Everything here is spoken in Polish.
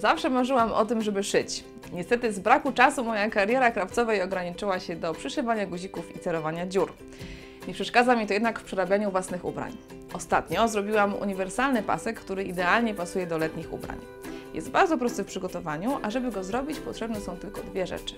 Zawsze marzyłam o tym, żeby szyć. Niestety z braku czasu moja kariera krawcowej ograniczyła się do przyszywania guzików i cerowania dziur. Nie przeszkadza mi to jednak w przerabianiu własnych ubrań. Ostatnio zrobiłam uniwersalny pasek, który idealnie pasuje do letnich ubrań. Jest bardzo prosty w przygotowaniu, a żeby go zrobić potrzebne są tylko dwie rzeczy.